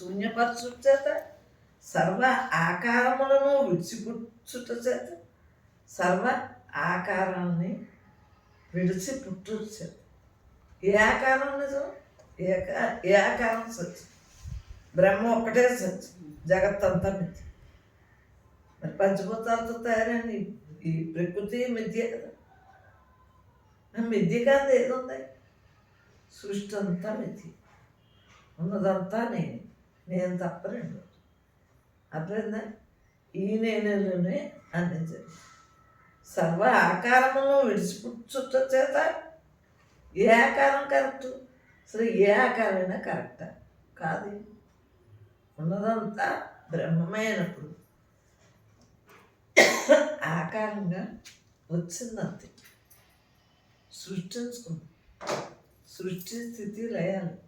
శూన్యపరచుట చేత సర్వ ఆకారములను విడిచిపుచ్చుట చేత సర్వ ఆకారాన్ని విడిచి పుట్టుట చేత ఏ ఆకారం నిజం? ఏక ఏ ఆకారం సత్యం? బ్రహ్మ ఒక్కటే సత్యం జగత్తంతా మిథ్య. మరి పంచభూతాలతో తయారైన ఈ- ప్రకృతి మిథ్య కదా. మిథ్య కాదు ఏదో ఉంది సృష్టి అంతా మిథ్య. ఉన్నదంతా నేను. నేను తప్ప రెండు అర్థమైందా? ఈ నేనేలోనే అందించండి సర్వ ఆకారమును విడిచిపుచ్చుట చేత ఏ ఆకారం కరెక్ట్? అసలు ఏ ఆకారమైనా కరెక్టా. కాదు. ఉన్నదంతా బ్రహ్మమైనప్పుడు. ఆకారంగా వచ్చిందంతే. సృష్టించుకుంది. సృష్టి స్థితి లయాలు.